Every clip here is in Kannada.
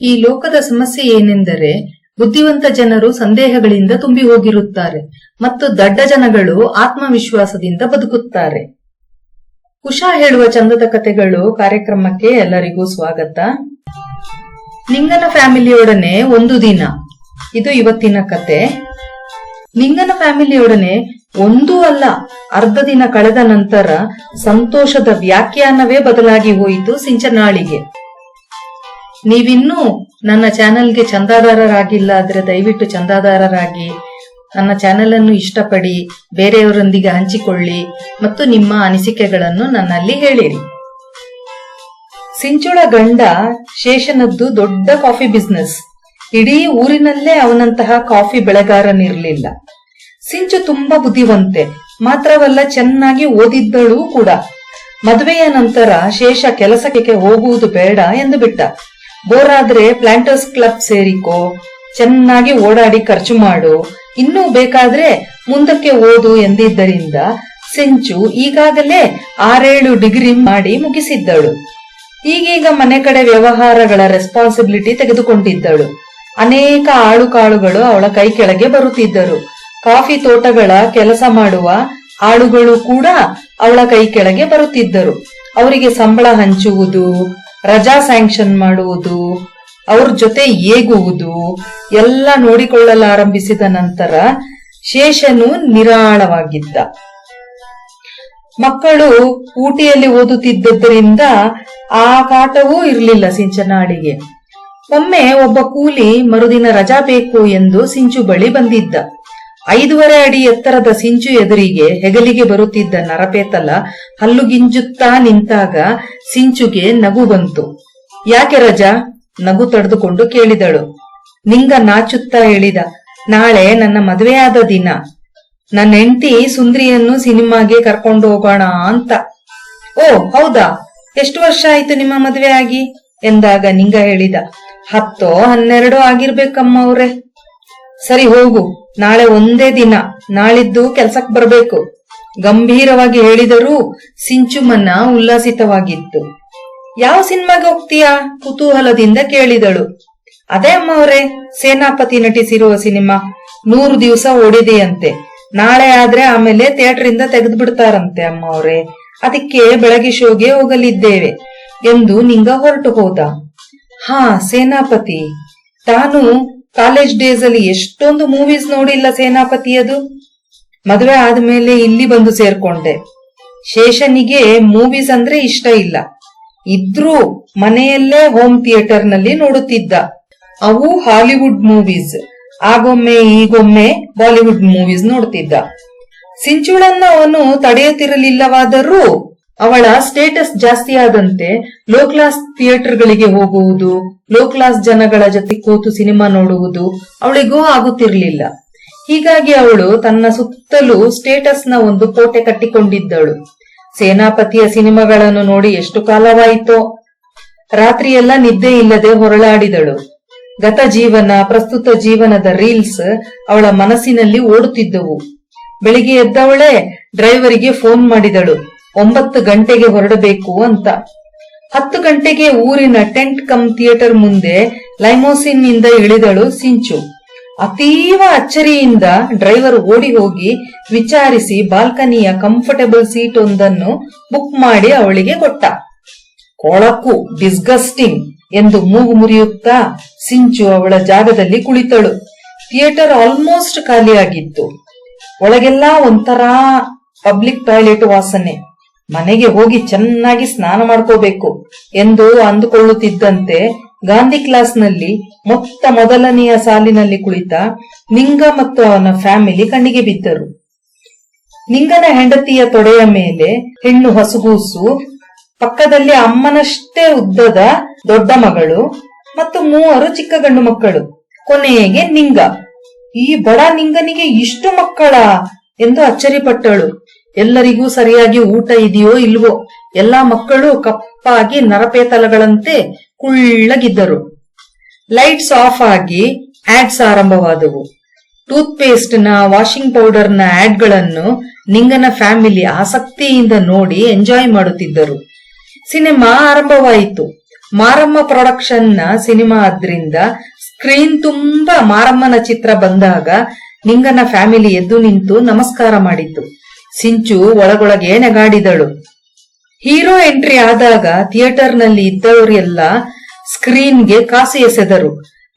ಈ ಲೋಕದ ಸಮಸ್ಯೆ ಏನೆಂದರೆ ಬುದ್ಧಿವಂತ ಜನರು ಸಂದೇಹಗಳಿಂದ ತುಂಬಿ ಹೋಗಿರುತ್ತಾರೆ ಮತ್ತು ದಡ್ಡ ಜನಗಳು ಆತ್ಮವಿಶ್ವಾಸದಿಂದ ಬದುಕುತ್ತಾರೆ. ಉಷಾ ಹೇಳುವ ಚಂದದ ಕಥೆಗಳು ಕಾರ್ಯಕ್ರಮಕ್ಕೆ ಎಲ್ಲರಿಗೂ ಸ್ವಾಗತ. ನಿಂಗನ ಫ್ಯಾಮಿಲಿಯೊಡನೆ ಒಂದು ದಿನ. ಇದು ಇವತ್ತಿನ ಕತೆ. ನಿಂಗನ ಫ್ಯಾಮಿಲಿಯೊಡನೆ ಒಂದೂ ಅಲ್ಲ, ಅರ್ಧ ದಿನ ಕಳೆದ ನಂತರ ಸಂತೋಷದ ವ್ಯಾಖ್ಯಾನವೇ ಬದಲಾಗಿ ಹೋಯಿತು ಸಿಂಚನಾಳಿಗೆ. ನೀವಿನ್ನೂ ನನ್ನ ಚಾನೆಲ್ಗೆ ಚಂದಾದಾರರಾಗಿಲ್ಲ ಆದ್ರೆ ದಯವಿಟ್ಟು ಚಂದಾದಾರರಾಗಿ ನನ್ನ ಚಾನೆಲ್ ಅನ್ನು ಇಷ್ಟಪಡಿ ಬೇರೆಯವರೊಂದಿಗೆ ಹಂಚಿಕೊಳ್ಳಿ ಮತ್ತು ನಿಮ್ಮ ಅನಿಸಿಕೆಗಳನ್ನು ನನ್ನಲ್ಲಿ ಹೇಳಿರಿ. ಸಿಂಚುಳ ಗಂಡ ಶೇಷನದ್ದು ದೊಡ್ಡ ಕಾಫಿ ಬಿಸ್ನೆಸ್. ಇಡೀ ಊರಿನಲ್ಲೇ ಅವನಂತಹ ಕಾಫಿ ಬೆಳೆಗಾರನಿರಲಿಲ್ಲ. ಸಿಂಚು ತುಂಬಾ ಬುದ್ಧಿವಂತೆ, ಮಾತ್ರವಲ್ಲ ಚೆನ್ನಾಗಿ ಓದಿದ್ದಳು ಕೂಡ. ಮದುವೆಯ ನಂತರ ಶೇಷ ಕೆಲಸಕ್ಕೆ ಹೋಗುವುದು ಬೇಡ ಎಂದು ಬಿಟ್ಟ. ಬೋರಾದ್ರೆ ಪ್ಲಾಂಟರ್ಸ್ ಕ್ಲಬ್ ಸೇರಿಕೋ, ಚೆನ್ನಾಗಿ ಓಡಾಡಿ ಖರ್ಚು ಮಾಡು. ಇನ್ನೂ ಬೇಕಾದ್ರೆ ಮುಂದಕ್ಕೆ ಓದು ಎಂದಿದ್ದರಿಂದ ಸೆಂಚು ಈಗಾಗಲೇ ಆರೇಳು ಡಿಗ್ರಿ ಮಾಡಿ ಮುಗಿಸಿದ್ದಳು. ಈಗೀಗ ಮನೆ ಕಡೆ ವ್ಯವಹಾರಗಳ ರೆಸ್ಪಾನ್ಸಿಬಿಲಿಟಿ ತೆಗೆದುಕೊಂಡಿದ್ದಳು. ಅನೇಕ ಆಳು ಕಾಳುಗಳು ಅವಳ ಕೈ ಕೆಳಗೆ ಬರುತ್ತಿದ್ದರು. ಕಾಫಿ ತೋಟಗಳ ಕೆಲಸ ಮಾಡುವ ಆಳುಗಳು ಕೂಡ ಅವಳ ಕೈ ಕೆಳಗೆ ಬರುತ್ತಿದ್ದರು. ಅವರಿಗೆ ಸಂಬಳ ಹಂಚುವುದು ರಜಾ ಸ್ಯಾಂಕ್ಷನ್ ಮಾಡುವುದು, ಅವ್ರ ಜೊತೆ ಏಗುವುದು ಎಲ್ಲ ನೋಡಿಕೊಳ್ಳಲಾರಂಭಿಸಿದ ನಂತರ ಶೇಷನು ನಿರಾಳವಾಗಿದ್ದ. ಮಕ್ಕಳು ಊಟಿಯಲ್ಲಿ ಓದುತ್ತಿದ್ದರಿಂದ ಆ ಕಾಟವೂ ಇರಲಿಲ್ಲ ಸಿಂಚನಾಡಿಗೆ ಒಮ್ಮೆ ಒಬ್ಬ ಕೂಲಿ ಮರುದಿನ ರಜಾ ಬೇಕು ಎಂದು ಸಿಂಚು ಬಳಿ ಬಂದಿದ್ದ. ಐದೂವರೆ ಅಡಿ ಎತ್ತರದ ಸಿಂಚು ಎದುರಿಗೆ ಹೆಗಲಿಗೆ ಬರುತ್ತಿದ್ದ ನರಪೇತಲ ಹಲ್ಲುಗಿಂಜುತ್ತಾ ನಿಂತಾಗ ಸಿಂಚುಗೆ ನಗು ಬಂತು. ಯಾಕೆ ರಜಾ? ನಗು ತಡೆದುಕೊಂಡು ಕೇಳಿದಳು. ನಿಂಗ ನಾಚುತ್ತಾ ಹೇಳಿದ. ನಾಳೆ ನನ್ನ ಮದುವೆಯಾದ ದಿನ. ನನ್ನ ಹೆಂಡತಿ ಸುಂದ್ರಿಯನ್ನು ಸಿನಿಮಾಗೆ ಕರ್ಕೊಂಡು ಹೋಗೋಣ ಅಂತ. ಓ, ಹೌದಾ? ಎಷ್ಟು ವರ್ಷ ಆಯ್ತು ನಿಮ್ಮ ಮದುವೆ ಆಗಿ ಎಂದಾಗ ನಿಂಗ ಹೇಳಿದ. ಹತ್ತೋ ಹನ್ನೆರಡೋ ಆಗಿರ್ಬೇಕಮ್ಮ ಅವ್ರೆ ಸರಿ ಹೋಗು, ನಾಳೆ ಒಂದೇ ದಿನ, ನಾಳಿದ್ದು ಕೆಲ್ಸಕ್ ಬರ್ಬೇಕು. ಗಂಭೀರವಾಗಿ ಹೇಳಿದರೂ ಸಿಂಚುಮನ್ನ ಉಲ್ಲಾಸಿತವಾಗಿತ್ತು. ಯಾವ ಸಿನಿಮಾಗೆ ಹೋಗ್ತೀಯಾ? ಕುತೂಹಲದಿಂದ ಕೇಳಿದಳು. ಅದೇ ಅಮ್ಮ ಅವರೇ ಸೇನಾಪತಿ ನಟಿಸಿರುವ ಸಿನಿಮಾ. ನೂರು ದಿವಸ ಓಡಿದೆಯಂತೆ. ನಾಳೆ ಆದ್ರೆ ಆಮೇಲೆ ಥಿಯೇಟರ್ ಇಂದ ತೆಗೆದು ಬಿಡ್ತಾರಂತೆ ಅಮ್ಮ ಅವರೇ ಅದಕ್ಕೆ ಬೆಳಗ್ಗೆ ಶೋಗೆ ಹೋಗಲಿದ್ದೇವೆ ಎಂದು ನಿಂಗ ಹೊರಟು ಹೋದ. ಹಾ, ಸೇನಾಪತಿ. ತಾನು ಕಾಲೇಜ್ ಡೇಸ್ ಅಲ್ಲಿ ಎಷ್ಟೊಂದು ಮೂವೀಸ್ ನೋಡಿಲ್ಲ ಸೇನಾಪತಿಯದು. ಮದುವೆ ಆದ್ಮೇಲೆ ಇಲ್ಲಿ ಬಂದು ಸೇರ್ಕೊಂಡೆ. ಶೇಷನಿಗೆ ಮೂವೀಸ್ ಅಂದ್ರೆ ಇಷ್ಟ ಇಲ್ಲ. ಇದ್ರೂ ಮನೆಯಲ್ಲೇ ಹೋಮ್ ಥಿಯೇಟರ್ನಲ್ಲಿ ನೋಡುತ್ತಿದ್ದ. ಅವು ಹಾಲಿವುಡ್ ಮೂವೀಸ್ ಆಗೊಮ್ಮೆ ಈಗೊಮ್ಮೆ ಬಾಲಿವುಡ್ ಮೂವೀಸ್ ನೋಡ್ತಿದ್ದ. ಸಿಂಚುಳನ್ನ ಅವನು ತಡೆಯುತ್ತಿರಲಿಲ್ಲವಾದರೂ ಅವಳ ಸ್ಟೇಟಸ್ ಜಾಸ್ತಿ ಆದಂತೆ ಲೋ ಕ್ಲಾಸ್ ಥಿಯೇಟರ್ಗಳಿಗೆ ಹೋಗುವುದು ಲೋ ಕ್ಲಾಸ್ ಜನಗಳ ಜೊತೆ ಕೂತು ಸಿನಿಮಾ ನೋಡುವುದು ಅವಳಿಗೂ ಆಗುತ್ತಿರಲಿಲ್ಲ. ಹೀಗಾಗಿ ಅವಳು ತನ್ನ ಸುತ್ತಲೂ ಸ್ಟೇಟಸ್ನ ಒಂದು ಕೋಟೆ ಕಟ್ಟಿಕೊಂಡಿದ್ದಳು. ಸೇನಾಪತಿಯ ಸಿನಿಮಾಗಳನ್ನು ನೋಡಿ ಎಷ್ಟು ಕಾಲವಾಯಿತೋ, ರಾತ್ರಿಯೆಲ್ಲ ನಿದ್ದೆ ಇಲ್ಲದೆ ಹೊರಳಾಡಿದಳು. ಗತ ಜೀವನ, ಪ್ರಸ್ತುತ ಜೀವನದ ರೀಲ್ಸ್ ಅವಳ ಮನಸ್ಸಿನಲ್ಲಿ ಓಡುತ್ತಿದ್ದವು. ಬೆಳಿಗ್ಗೆ ಎದ್ದವಳೆ ಡ್ರೈವರಿಗೆ ಫೋನ್ ಮಾಡಿದಳು. ಒಂಬತ್ತು ಗಂಟೆಗೆ ಹೊರಡಬೇಕು ಅಂತ. ಹತ್ತು ಗಂಟೆಗೆ ಊರಿನ ಟೆಂಟ್ ಕಮ್ ಥಿಯೇಟರ್ ಮುಂದೆ ಲೈಮೋಸಿನ್ನಿಂದ ಇಳಿದಳು ಸಿಂಚು. ಅತೀವ ಅಚ್ಚರಿಯಿಂದ ಡ್ರೈವರ್ ಓಡಿ ಹೋಗಿ ವಿಚಾರಿಸಿ ಬಾಲ್ಕನಿಯ ಕಂಫರ್ಟಬಲ್ ಸೀಟ್ ಒಂದನ್ನು ಬುಕ್ ಮಾಡಿ ಅವಳಿಗೆ ಕೊಟ್ಟ. ಕೊಳಕು ಡಿಸ್ಗಸ್ಟಿಂಗ್ ಎಂದು ಮೂಗು ಮುರಿಯುತ್ತಾ ಸಿಂಚು ಅವಳ ಜಾಗದಲ್ಲಿ ಕುಳಿತಳು. Theatre almost ಖಾಲಿಯಾಗಿತ್ತು. ಒಳಗೆಲ್ಲಾ ಒಂಥರಾ ಪಬ್ಲಿಕ್ ಟಾಯ್ಲೆಟ್ ವಾಸನೆ. ಮನೆಗೆ ಹೋಗಿ ಚೆನ್ನಾಗಿ ಸ್ನಾನ ಮಾಡ್ಕೋಬೇಕು ಎಂದು ಅಂದುಕೊಳ್ಳುತ್ತಿದ್ದಂತೆ ಗಾಂಧಿ ಕ್ಲಾಸ್ನಲ್ಲಿ ಮೊತ್ತ ಮೊದಲನೆಯ ಸಾಲಿನಲ್ಲಿ ಕುಳಿತ ನಿಂಗ ಮತ್ತು ಅವನ ಫ್ಯಾಮಿಲಿ ಕಣ್ಣಿಗೆ ಬಿದ್ದರು. ನಿಂಗನ ಹೆಂಡತಿಯ ತೊಡೆಯ ಮೇಲೆ ಹೆಣ್ಣು ಹಸುಗೂಸು, ಪಕ್ಕದಲ್ಲಿ ಅಮ್ಮನಷ್ಟೇ ಉದ್ದದ ದೊಡ್ಡ ಮಗಳು ಮತ್ತು ಮೂವರು ಚಿಕ್ಕ ಗಂಡು ಮಕ್ಕಳು, ಕೊನೆಗೆ ನಿಂಗ. ಈ ಬಡ ನಿಂಗನಿಗೆ ಇಷ್ಟು ಮಕ್ಕಳ? ಎಂದು ಅಚ್ಚರಿಪಟ್ಟಳು ಎಲ್ಲರಿಗೂ ಸರಿಯಾಗಿ ಊಟ ಇದೆಯೋ ಇಲ್ವೋ ಎಲ್ಲಾ ಮಕ್ಕಳು ಕಪ್ಪಾಗಿ ನರಪೇತಲಗಳಂತೆ ಕುಳ್ಳಗಿದ್ದರು. ಲೈಟ್ಸ್ ಆಫ್ ಆಗಿ ಆಡ್ಸ್ ಆರಂಭವಾದವು. ಟೂತ್ ಪೇಸ್ಟ್ನ ವಾಷಿಂಗ್ ಪೌಡರ್ನ ಆಡ್ಗಳನ್ನು ನಿಂಗನ ಫ್ಯಾಮಿಲಿ ಆಸಕ್ತಿಯಿಂದ ನೋಡಿ ಎಂಜಾಯ್ ಮಾಡುತ್ತಿದ್ದರು. ಸಿನಿಮಾ ಆರಂಭವಾಯಿತು. ಮಾರಮ್ಮ ಪ್ರೊಡಕ್ಷನ್ನ ಸಿನಿಮಾ ಆದ್ರಿಂದ ಸ್ಕ್ರೀನ್ ತುಂಬಾ ಮಾರಮ್ಮನ ಚಿತ್ರ ಬಂದಾಗ ನಿಂಗನ ಫ್ಯಾಮಿಲಿ ಎದ್ದು ನಿಂತು ನಮಸ್ಕಾರ ಮಾಡಿತು ಸಿಂಚು ಒಳಗೊಳಗೆ ನೆಗಾಡಿದಳು. ಹೀರೋ ಎಂಟ್ರಿ ಆದಾಗ ಥಿಯೇಟರ್ನಲ್ಲಿ ಇದ್ದವರೆಲ್ಲ ಸ್ಕ್ರೀನ್ಗೆ ಕಾಸು ಎಸೆದರು.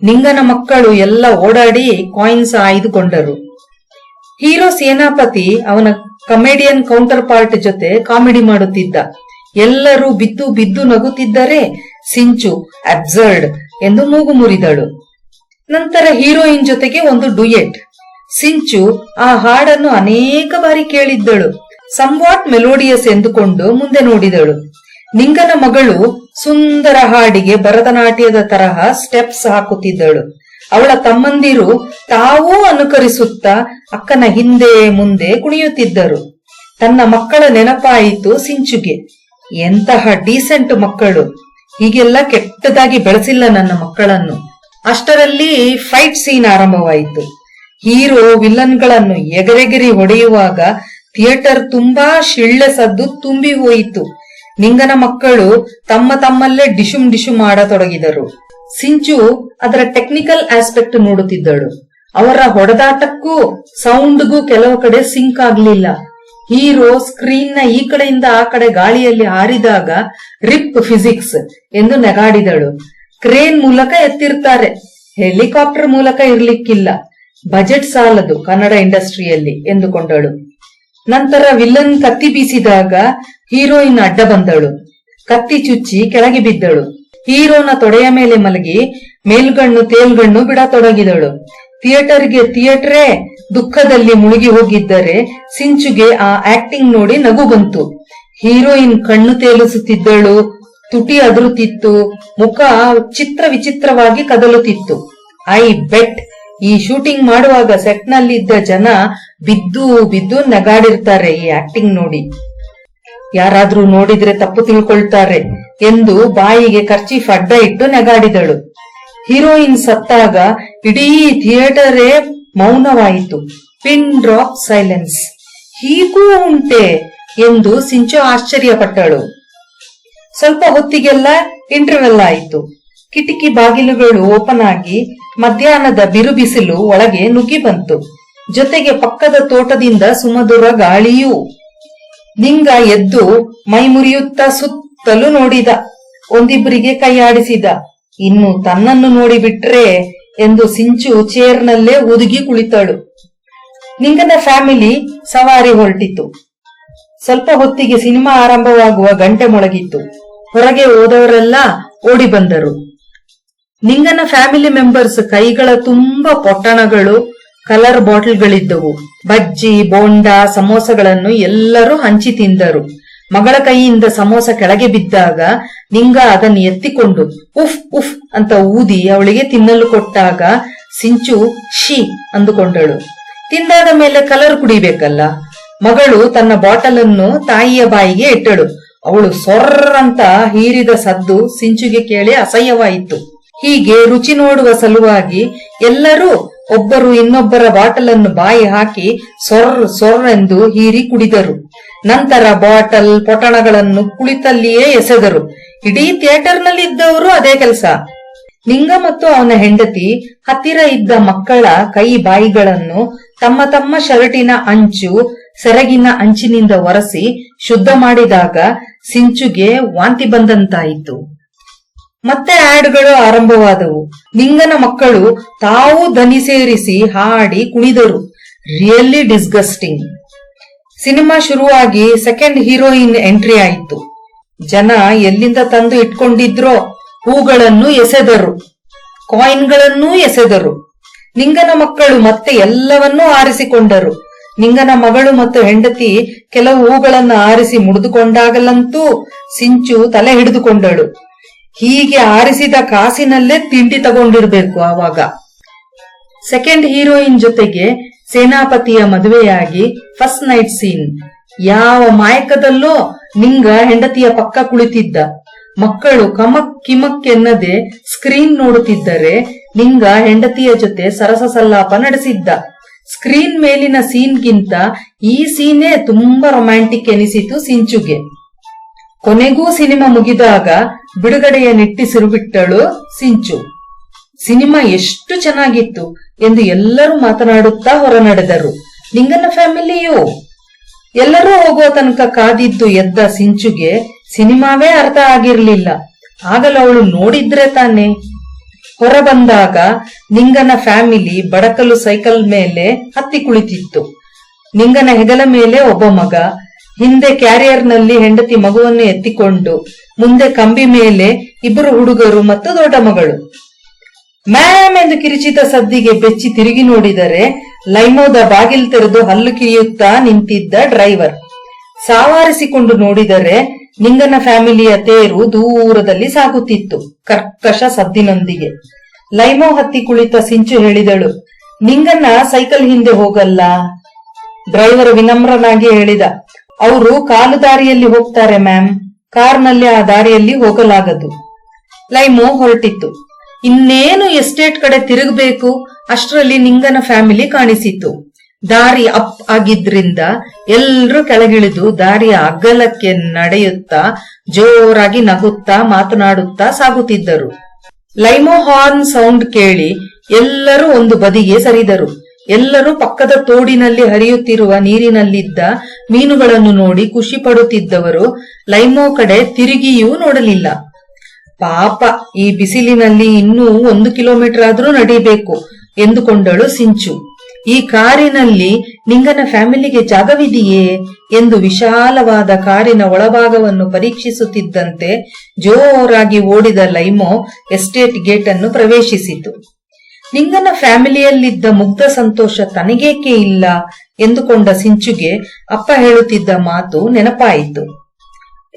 ನಿಂಗನ ಮಕ್ಕಳು ಎಲ್ಲ ಓಡಾಡಿ ಕಾಯಿನ್ಸ್ ಆಯ್ದುಕೊಂಡರು. ಹೀರೋ ಸೇನಾಪತಿ ಅವನ ಕಮೆಡಿಯನ್ ಕೌಂಟರ್ ಪಾರ್ಟ್ ಜೊತೆ ಕಾಮಿಡಿ ಮಾಡುತ್ತಿದ್ದ. ಎಲ್ಲರೂ ಬಿದ್ದು ಬಿದ್ದು ನಗುತ್ತಿದ್ದರೆ ಸಿಂಚು ಅಬ್ಸರ್ಡ್ ಎಂದು ಮೂಗು ಮುರಿದಳು. ನಂತರ ಹೀರೋಯಿನ್ ಜೊತೆಗೆ ಒಂದು ಡುಯೆಟ್. ಸಿಂಚು ಆ ಹಾಡನ್ನು ಅನೇಕ ಬಾರಿ ಕೇಳಿದ್ದಳು. ಸಂವಾಟ್ ಮೆಲೋಡಿಯಸ್ ಎಂದುಕೊಂಡು ಮುಂದೆ ನೋಡಿದಳು. ನಿಂಗನ ಮಗಳು ಸುಂದರ ಹಾಡಿಗೆ ಭರತನಾಟ್ಯದ ತರಹ ಸ್ಟೆಪ್ಸ್ ಹಾಕುತ್ತಿದ್ದಳು. ಅವಳ ತಮ್ಮಂದಿರು ತಾವೂ ಅನುಕರಿಸುತ್ತಾ ಅಕ್ಕನ ಹಿಂದೆ ಮುಂದೆ ಕುಣಿಯುತ್ತಿದ್ದರು. ತನ್ನ ಮಕ್ಕಳ ನೆನಪಾಯಿತು ಸಿಂಚುಗೆ. ಎಂತಹ ಡೀಸೆಂಟ್ ಮಕ್ಕಳು. ಹೀಗೆಲ್ಲ ಕೆಟ್ಟದಾಗಿ ಬೆಳೆಸಿಲ್ಲ ನನ್ನ ಮಕ್ಕಳನ್ನು. ಅಷ್ಟರಲ್ಲಿ ಫೈಟ್ ಸೀನ್ ಆರಂಭವಾಯಿತು. ಹೀರೋ ವಿಲನ್ಗಳನ್ನು ಎಗರೆಗೆರಿ ಹೊಡೆಯುವಾಗ ಥಿಯೇಟರ್ ತುಂಬಾ ಶಿಳ್ಳೆ ಸದ್ದು ತುಂಬಿ ಹೋಯಿತು. ನಿಂಗನ ಮಕ್ಕಳು ತಮ್ಮ ತಮ್ಮಲ್ಲೇ ಡಿಶುಮ್ ಡಿಶು ಮಾಡತೊಡಗಿದರು. ಸಿಂಚು ಅದರ ಟೆಕ್ನಿಕಲ್ ಆಸ್ಪೆಕ್ಟ್ ನೋಡುತ್ತಿದ್ದಳು. ಅವರ ಹೊಡೆದಾಟಕ್ಕೂ ಸೌಂಡ್ಗೂ ಕೆಲವು ಕಡೆ ಸಿಂಕ್ ಆಗ್ಲಿಲ್ಲ. ಹೀರೋ ಸ್ಕ್ರೀನ್ನ ಈ ಕಡೆಯಿಂದ ಆ ಕಡೆ ಗಾಳಿಯಲ್ಲಿ ಹಾರಿದಾಗ, ರಿಪ್ ಫಿಸಿಕ್ಸ್ ಎಂದು ನೆಗಾಡಿದಳು. ಕ್ರೇನ್ ಮೂಲಕ ಎತ್ತಿರ್ತಾರೆ. ಹೆಲಿಕಾಪ್ಟರ್ ಮೂಲಕ ಇರ್ಲಿಕ್ಕಿಲ್ಲ. ಬಜೆಟ್ ಸಾಲದು ಕನ್ನಡ ಇಂಡಸ್ಟ್ರಿಯಲ್ಲಿ ಎಂದುಕೊಂಡಳು. ನಂತರ ವಿಲ್ಲನ್ ಕತ್ತಿ ಬೀಸಿದಾಗ ಹೀರೋಯಿನ್ ಅಡ್ಡ ಬಂದಳು. ಕತ್ತಿ ಚುಚ್ಚಿ ಕೆಳಗೆ ಬಿದ್ದಳು. ಹೀರೋನ ತೊಡೆಯ ಮೇಲೆ ಮಲಗಿ ಮೇಲ್ಗಣ್ಣು ತೇಲ್ಗಣ್ಣು ಬಿಡತೊಡಗಿದಳು ಥಿಯೇಟರ್ಗೆ ಥಿಯೇಟರೇ ದುಃಖದಲ್ಲಿ ಮುಳುಗಿ ಹೋಗಿದ್ದರೆ ಸಿಂಚುಗೆ ಆ ಆಕ್ಟಿಂಗ್ ನೋಡಿ ನಗು ಬಂತು. ಹೀರೋಯಿನ್ ಕಣ್ಣು ತೇಲಿಸುತ್ತಿದ್ದಳು. ತುಟಿ ಅದರುತ್ತಿತ್ತು. ಮುಖ ಚಿತ್ರ ವಿಚಿತ್ರವಾಗಿ ಕದಲುತ್ತಿತ್ತು. ಐ ಬೆಟ್ ಈ ಶೂಟಿಂಗ್ ಮಾಡುವಾಗ ಸೆಟ್ ನಲ್ಲಿದ್ದ ಜನ ಬಿದ್ದು ಬಿದ್ದು ನಗಾಡಿರ್ತಾರೆ ಈ ಆಕ್ಟಿಂಗ್ ನೋಡಿ. ಯಾರಾದ್ರೂ ನೋಡಿದ್ರೆ ತಪ್ಪು ತಿಳ್ಕೊಳ್ತಾರೆ ಎಂದು ಬಾಯಿಗೆ ಕರ್ಚೀಫ್ ಅಡ್ಡ ಇಟ್ಟು ನಗಾಡಿದಳು. ಹೀರೋಯಿನ್ ಸತ್ತಾಗ ಇಡೀ ಥಿಯೇಟರೇ ಮೌನವಾಯಿತು. ಪಿನ್ ಡ್ರಾಪ್ ಸೈಲೆನ್ಸ್ ಹೀಗೂ ಉಂಟೆ ಎಂದು ಸಿಂಚು ಆಶ್ಚರ್ಯಪಟ್ಟಳು. ಸ್ವಲ್ಪ ಹೊತ್ತಿಗೆಲ್ಲ ಇಂಟರ್ವೆಲ್ ಆಯಿತು. ಕಿಟಕಿ ಬಾಗಿಲುಗಳು ಓಪನ್ ಆಗಿ ಮಧ್ಯಾಹ್ನದ ಬಿರುಬಿಸಿಲು ಒಳಗೆ ನುಗ್ಗಿ ಬಂತು. ಜೊತೆಗೆ ಪಕ್ಕದ ತೋಟದಿಂದ ಸುಮಧುರ ಗಾಳಿಯೂ. ನಿಂಗ ಎದ್ದು ಮೈ ಮುರಿಯುತ್ತಾ ಸುತ್ತಲೂ ನೋಡಿದ. ಒಂದಿಬ್ಬರಿಗೆ ಕೈಯಾಡಿಸಿದ ಇನ್ನು ತನ್ನನ್ನು ನೋಡಿಬಿಟ್ರೆ ಎಂದು ಸಿಂಚು ಚೇರ್ನಲ್ಲೇ ಉದುಗಿ ಕುಳಿತಳು. ನಿಂಗನ ಫ್ಯಾಮಿಲಿ ಸವಾರಿ ಹೊರಟಿತು. ಸ್ವಲ್ಪ ಹೊತ್ತಿಗೆ ಸಿನಿಮಾ ಆರಂಭವಾಗುವ ಗಂಟೆ ಮೊಳಗಿತ್ತು. ಹೊರಗೆ ಹೋದವರೆಲ್ಲ ಓಡಿ ಬಂದರು. ನಿಂಗನ ಫ್ಯಾಮಿಲಿ ಮೆಂಬರ್ಸ್ ಕೈಗಳ ತುಂಬಾ ಪೊಟ್ಟಣಗಳು ಕಲರ್ ಬಾಟಲ್ಗಳಿದ್ದವು. ಬಜ್ಜಿ, ಬೋಂಡ, ಸಮೋಸಗಳನ್ನು ಎಲ್ಲರೂ ಹಂಚಿ ತಿಂದರು. ಮಗಳ ಕೈಯಿಂದ ಸಮೋಸ ಕೆಳಗೆ ಬಿದ್ದಾಗ ನಿಂಗ ಅದನ್ನು ಎತ್ತಿಕೊಂಡು ಉಫ್ ಉಫ್ ಅಂತ ಊದಿ ಅವಳಿಗೆ ತಿನ್ನಲು ಕೊಟ್ಟಾಗ ಸಿಂಚು ಶಿ ಅಂದುಕೊಂಡಳು. ತಿಂದಾದ ಮೇಲೆ ಕಲರ್ ಕುಡಿಬೇಕಲ್ಲ. ಮಗಳು ತನ್ನ ಬಾಟಲ್ ಅನ್ನು ತಾಯಿಯ ಬಾಯಿಗೆ ಇಟ್ಟಳು. ಅವಳು ಸೊರ್ರಂತ ಹೀರಿದ ಸದ್ದು ಸಿಂಚುಗೆ ಕೇಳಿ ಅಸಹ್ಯವಾಯಿತು. ಹೀಗೆ ರುಚಿ ನೋಡುವ ಸಲುವಾಗಿ ಎಲ್ಲರೂ ಒಬ್ಬರು ಇನ್ನೊಬ್ಬರ ಬಾಟಲನ್ನು ಬಾಯಿ ಹಾಕಿ ಸೊರ್ ಸೊರ್ ಎಂದು ಹೀರಿ ಕುಡಿದರು. ನಂತರ ಬಾಟಲ್ ಪೊಟಣಗಳನ್ನು ಕುಳಿತಲ್ಲಿಯೇ ಎಸೆದರು. ಇಡೀ ಥಿಯೇಟರ್ನಲ್ಲಿ ಇದ್ದವರು ಅದೇ ಕೆಲಸ. ಲಿಂಗ ಮತ್ತು ಅವನ ಹೆಂಡತಿ, ಹತ್ತಿರ ಇದ್ದ ಮಕ್ಕಳ ಕೈ ಬಾಯಿಗಳನ್ನು ತಮ್ಮ ತಮ್ಮ ಶರ್ಟಿನ ಅಂಚು, ಸೆರಗಿನ ಅಂಚಿನಿಂದ ಒರೆಸಿ ಶುದ್ಧ ಮಾಡಿದಾಗ ಸಿಂಚುಗೆ ವಾಂತಿ ಬಂದಂತಾಯಿತು. ಮತ್ತೆ ಆಡ್ಗಳು ಆರಂಭವಾದವು. ನಿಂಗನ ಮಕ್ಕಳು ತಾವು ದನಿ ಸೇರಿಸಿ ಹಾಡಿ ಕುಣಿದರು. ರಿಯಲಿ ಡಿಸ್ಗಸ್ಟಿಂಗ್ ಸಿನಿಮಾ ಶುರುವಾಗಿ ಸೆಕೆಂಡ್ ಹೀರೋಯಿನ್ ಎಂಟ್ರಿ ಆಯಿತು. ಜನ ಎಲ್ಲಿಂದ ತಂದು ಇಟ್ಕೊಂಡಿದ್ರೋ ಹೂಗಳನ್ನು ಎಸೆದರು. ಕಾಯಿನ್ಗಳನ್ನೂ ಎಸೆದರು. ನಿಂಗನ ಮಕ್ಕಳು ಮತ್ತೆ ಎಲ್ಲವನ್ನೂ ಆರಿಸಿಕೊಂಡರು. ನಿಂಗನ ಮಗಳು ಮತ್ತು ಹೆಂಡತಿ ಕೆಲವು ಹೂಗಳನ್ನು ಆರಿಸಿ ಮುಡಿದುಕೊಂಡಾಗಲಂತೂ ಸಿಂಚು ತಲೆ ಹಿಡಿದುಕೊಂಡಳು. ಹೀಗೆ ಆರಿಸಿದ ಕಾಸಿನಲ್ಲೇ ತಿಂಡಿ ತಗೊಂಡಿರ್ಬೇಕು ಆವಾಗ. ಸೆಕೆಂಡ್ ಹೀರೋಯಿನ್ ಜೊತೆಗೆ ಸೇನಾಪತಿಯ ಮದುವೆಯಾಗಿ ಫಸ್ಟ್ ನೈಟ್ ಸೀನ್ ಯಾವ ಮಾಯಕದಲ್ಲೋ ನಿಂಗ ಹೆಂಡತಿಯ ಪಕ್ಕ ಕುಳಿತಿದ್ದ. ಮಕ್ಕಳು ಕಮಕ್ ಕಿಮಕ್ ಎನ್ನದೆ ಸ್ಕ್ರೀನ್ ನೋಡುತ್ತಿದ್ದರೆ ನಿಂಗ ಹೆಂಡತಿಯ ಜೊತೆ ಸರಸ ಸಲ್ಲಾಪ ನಡೆಸಿದ್ದ. ಸ್ಕ್ರೀನ್ ಮೇಲಿನ ಸೀನ್ಗಿಂತ ಈ ಸೀನೇ ತುಂಬಾ ರೊಮ್ಯಾಂಟಿಕ್ ಎನಿಸಿತು ಸಿಂಚುಗೆ. ಕೊನೆಗೂ ಸಿನಿಮಾ ಮುಗಿದಾಗ ಬಿಡುಗಡೆಯ ನಿಟ್ಟಿಸಿರು ಬಿಟ್ಟಳು ಸಿಂಚು. ಸಿನಿಮಾ ಎಷ್ಟು ಚೆನ್ನಾಗಿತ್ತು ಎಂದು ಎಲ್ಲರೂ ಮಾತನಾಡುತ್ತಾ ಹೊರನಡೆದರು. ನಿಂಗನ ಫ್ಯಾಮಿಲಿಯು? ಎಲ್ಲರೂ ಹೋಗುವ ತನಕ ಕಾದಿದ್ದು ಎದ್ದ ಸಿಂಚುಗೆ ಸಿನಿಮಾವೇ ಅರ್ಥ ಆಗಿರ್ಲಿಲ್ಲ. ಆಗಲೂ ಅವಳು ನೋಡಿದ್ರೆ ತಾನೆ. ಹೊರ ಬಂದಾಗ ನಿಂಗನ ಫ್ಯಾಮಿಲಿ ಬಡಕಲು ಸೈಕಲ್ ಮೇಲೆ ಹತ್ತಿ ಕುಳಿತಿತ್ತು. ನಿಂಗನ ಹೆಗಲ ಮೇಲೆ ಒಬ್ಬ ಮಗ ಹಿಂದೆ ಕ್ಯಾರಿಯರ್ನಲ್ಲಿ ಹೆಂಡತಿ ಮಗುವನ್ನು ಎತ್ತಿಕೊಂಡು, ಮುಂದೆ ಕಂಬಿ ಮೇಲೆ ಇಬ್ಬರು ಹುಡುಗರು ಮತ್ತು ದೊಡ್ಡ ಮಗಳು. ಮ್ಯಾಮ್ ಎಂದು ಕಿರಿಚಿತ ಸದ್ದಿಗೆ ಬೆಚ್ಚಿ ತಿರುಗಿ ನೋಡಿದರೆ, ಲೈಮೋದ ಬಾಗಿಲು ತೆರೆದು ಹಲ್ಲು ಕಿರಿಯುತ್ತಾ ನಿಂತಿದ್ದ ಡ್ರೈವರ್. ಸಾವಾರಿಸಿಕೊಂಡು ನೋಡಿದರೆ, ನಿಂಗನ ಫ್ಯಾಮಿಲಿಯ ತೇರು ದೂರದಲ್ಲಿ ಸಾಗುತ್ತಿತ್ತು, ಕರ್ಕಶ ಸದ್ದಿನೊಂದಿಗೆ. ಲೈಮೋ ಹತ್ತಿ ಕುಳಿತ ಸಿಂಚು ಹೇಳಿದಳು, ನಿಂಗನ್ನ ಸೈಕಲ್ ಹಿಂದೆ ಹೋಗಲ್ಲ. ಡ್ರೈವರ್ ವಿನಮ್ರನಾಗಿ ಹೇಳಿದ ಅವರು ಕಾಲು ದಾರಿಯಲ್ಲಿ ಹೋಗ್ತಾರೆ, ಮ್ಯಾಮ್. ಕಾರ್ನಲ್ಲಿ ಆ ದಾರಿಯಲ್ಲಿ ಹೋಗಲಾಗದು. ಲೈಮೋ ಹೊರಟಿತ್ತು. ಇನ್ನೇನು ಎಸ್ಟೇಟ್ ಕಡೆ ತಿರುಗಬೇಕು? ಅಷ್ಟರಲ್ಲಿ ನಿಂಗನ ಫ್ಯಾಮಿಲಿ ಕಾಣಿಸಿತು ದಾರಿ ಅಪ್ ಆಗಿದ್ರಿಂದ ಎಲ್ರೂ ಕೆಳಗಿಳಿದು ದಾರಿಯ ಅಗಲಕ್ಕೆ ನಡೆಯುತ್ತಾ, ಜೋರಾಗಿ ನಗುತ್ತಾ, ಮಾತನಾಡುತ್ತಾ ಸಾಗುತ್ತಿದ್ದರು. ಲೈಮೋ ಹಾರ್ನ್ ಸೌಂಡ್ ಕೇಳಿ ಎಲ್ಲರೂ ಒಂದು ಬದಿಗೆ ಸರಿದರು. ಎಲ್ಲರೂ ಪಕ್ಕದ ತೋಡಿನಲ್ಲಿ ಹರಿಯುತ್ತಿರುವ ನೀರಿನಲ್ಲಿದ್ದ ಮೀನುಗಳನ್ನು ನೋಡಿ ಖುಷಿ ಪಡುತ್ತಿದ್ದವರು ಲೈಮೋ ಕಡೆ ತಿರುಗಿಯೂ ನೋಡಲಿಲ್ಲ. ಪಾಪ, ಈ ಬಿಸಿಲಿನಲ್ಲಿ ಇನ್ನೂ ಒಂದು ಕಿಲೋಮೀಟರ್ ಆದರೂ ನಡೀಬೇಕು, ಎಂದುಕೊಂಡಳು ಸಿಂಚು. ಈ ಕಾರಿನಲ್ಲಿ ನಿಂಗನ ಫ್ಯಾಮಿಲಿಗೆ ಜಾಗವಿದೆಯೇ ಎಂದು ವಿಶಾಲವಾದ ಕಾರಿನ ಒಳಭಾಗವನ್ನು ಪರೀಕ್ಷಿಸುತ್ತಿದ್ದಂತೆ ಜೋರಾಗಿ ಓಡಿದ ಲೈಮೋ ಎಸ್ಟೇಟ್ ಗೇಟ್ ಅನ್ನು ಪ್ರವೇಶಿಸಿತು. ನಿಂಗನ ಫ್ಯಾಮಿಲಿಯಲ್ಲಿದ್ದ ಮುಗ್ಧ ಸಂತೋಷ ತನಗೇಕೆ ಇಲ್ಲ? ಎಂದುಕೊಂಡ ಸಿಂಚುಗೆ ಅಪ್ಪ ಹೇಳುತ್ತಿದ್ದ ಮಾತು ನೆನಪಾಯಿತು.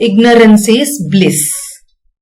Ignorance is bliss